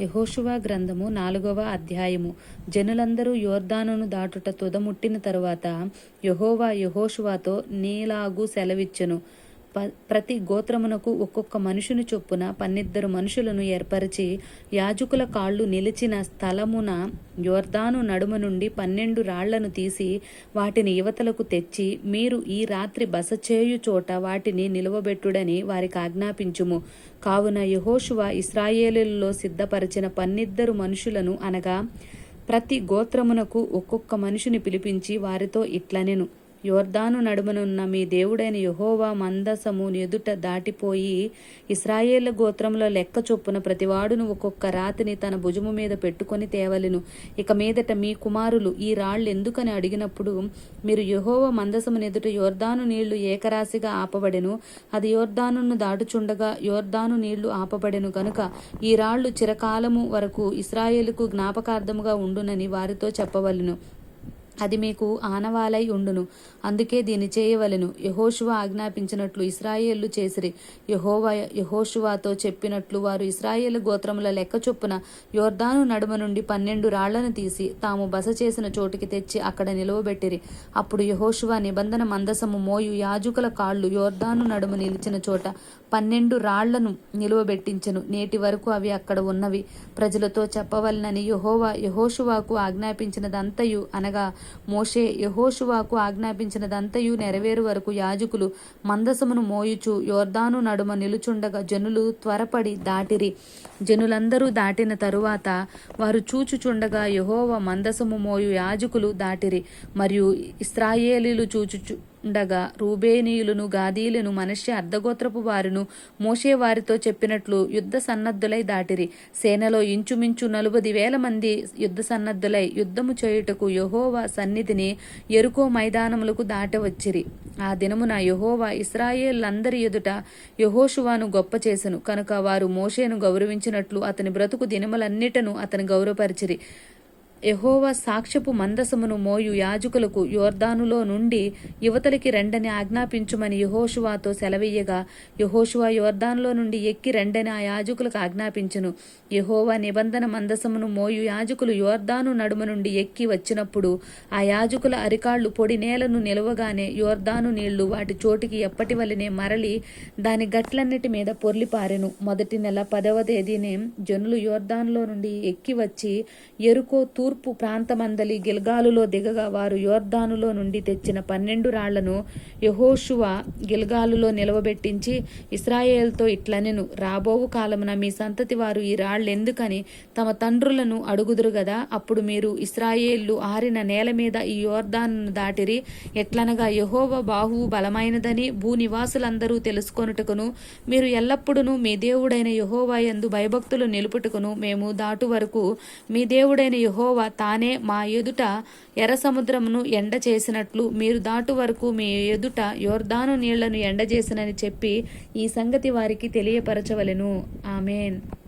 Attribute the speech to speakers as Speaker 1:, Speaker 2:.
Speaker 1: యహోషువా గ్రంథము నాలుగవ అధ్యాయము. జనులందరూ యోర్దానును దాటుట తుదముట్టిన తరువాత యహోవా యహోషువాతో నీలాగు సెలవిచ్చెను. ప్రతి గోత్రమునకు ఒక్కొక్క మనుషుని చొప్పున పన్నిద్దరు మనుషులను ఏర్పరిచి యాజకుల కాళ్ళు నిలిచిన స్థలమున యోర్దాను నడుమ నుండి పన్నెండు రాళ్ళను తీసి వాటిని యువతలకు తెచ్చి మీరు ఈ రాత్రి బస చేయు చోట వాటిని నిలువబెట్టుడని వారికి ఆజ్ఞాపించుము. కావున యెహోషువ ఇస్రాయేలులో సిద్ధపరిచిన పన్నిద్దరు మనుషులను అనగా ప్రతి గోత్రమునకు ఒక్కొక్క మనిషిని పిలిపించి వారితో ఇట్లనెను. యోర్దాను నడుమనున్న మీ దేవుడైన యహోవా మందసము ఎదుట దాటిపోయి ఇస్రాయేళ్ళ గోత్రంలో లెక్క చొప్పున ప్రతివాడును ఒక్కొక్క రాతిని తన భుజము మీద పెట్టుకొని తేవలెను. ఇక మీదట మీ కుమారులు ఈ రాళ్ళు ఎందుకని అడిగినప్పుడు మీరు యెహోవా మందసమును ఎదుట యోర్దాను నీళ్ళు ఏకరాశిగా ఆపబడెను. అది యోర్దానును దాటుచుండగా యోర్దాను నీళ్ళు ఆపబడెను కనుక ఈ రాళ్ళు చిరకాలము వరకు ఇస్రాయేలుకు జ్ఞాపకార్థముగా ఉండునని వారితో చెప్పవలెను. అది మీకు ఆనవాలై ఉండును. అందుకే దీన్ని చేయవలెను. యహోశువ ఆజ్ఞాపించినట్లు ఇస్రాయేళ్ళు చేసిరి. యహోవ యహోషువాతో చెప్పినట్లు వారు ఇస్రాయేల్ గోత్రముల లెక్క చొప్పున యోర్దాను నడుమ నుండి పన్నెండు రాళ్ళను తీసి తాము బస చేసిన చోటికి తెచ్చి అక్కడ నిలువబెట్టిరి. అప్పుడు యహోశువ నిబంధన మందసము మోయు యాజకుల కాళ్ళు యోర్దాను నడుమ నిలిచిన చోట పన్నెండు రాళ్ళను నిలువబెట్టించెను. నేటి వరకు అవి అక్కడ ఉన్నవి. ప్రజలతో చెప్పవలనని యహోవా యహోషువాకు ఆజ్ఞాపించినదంతయు అనగా మోషే యహోషువాకు ఆజ్ఞాపించినదంతయు నెరవేరు వరకు యాజకులు మందసమును మోయుచు యోర్దాను నడుమ నిలుచుండగా జనులు త్వరపడి దాటిరి. జనులందరూ దాటిన తరువాత వారు చూచుచుండగా యహోవ మందసము మోయు యాజకులు దాటిరి. మరియు ఇస్రాయేలీలు చూచుచు ఉండగా రూబేనీయులను గాదీలను మనష్య అర్ధగోత్రపు వారును మోషే వారితో చెప్పినట్లు యుద్ధ సన్నద్ధులై దాటిరి. సేనలో ఇంచుమించు నలుబది వేల మంది యుద్ధ సన్నద్ధులై యుద్ధము చేయుటకు యహోవా సన్నిధిని ఎరుకో మైదానములకు దాటవచ్చిరి. ఆ దినమున యహోవా ఇస్రాయేళ్ళందరి ఎదుట యహోషువాను గొప్ప చేసెను. కనుక వారు మోషేను గౌరవించినట్లు అతని బ్రతుకు దినములన్నిటను అతని గౌరవపరిచిరి. యహోవా సాక్ష్యపు మందసమును మోయు యాజకులకు యోర్దానులో నుండి యువతలకి రెండని ఆజ్ఞాపించుమని యహోషువాతో సెలవీయగా యహోషువా యోర్దానులో నుండి ఎక్కి రెండని ఆ యాజకులకు ఆజ్ఞాపించును. యహోవా నిబంధన మందసమును మోయు యాజకులు యోర్దాను నడుమ నుండి ఎక్కి వచ్చినప్పుడు ఆ యాజకుల అరికాళ్ళు పొడి నేలను నిలవగానే యోర్దాను నీళ్ళు వాటి చోటికి ఎప్పటి వలనే మరలి దాని గట్లన్నిటి మీద పొర్లిపారెను మొదటి నెల పదవ తేదీనే జనులు యోర్దానులో నుండి ఎక్కి వచ్చి ఎరుకో తూర్పు తూర్పు ప్రాంతమందలి గిల్గాలులో దిగగా వారు యోర్దానులో నుండి తెచ్చిన పన్నెండు రాళ్ళను యహోషువ గిల్గాలులో నిలవబెట్టించి ఇస్రాయేల్తో ఇట్లనెను రాబోవు కాలమున మీ సంతతి వారు ఈ రాళ్ళెందుకని తమ తండ్రులను అడుగుదురు గదా? అప్పుడు మీరు ఇస్రాయేళ్ళు ఆరిన నేల మీద ఈ యోర్ధాను దాటిరి ఎట్లనగా యహోవ బాహువు బలమైనదని భూనివాసులందరూ తెలుసుకొనుటకును మీరు ఎల్లప్పుడూ మీ దేవుడైన యహోవా యందు భయభక్తులు నిలుపుటకును మేము దాటు వరకు మీ దేవుడైన యహోవా తానే మా ఎదుట ఎర్ర సముద్రమును ఎండ చేసినట్లు మీరు దాటు వరకు మీ ఎదుట యోర్దాను నీళ్ళను ఎండ చేసినని చెప్పి ఈ సంగతి వారికి తెలియపరచవలెను. ఆమెన్.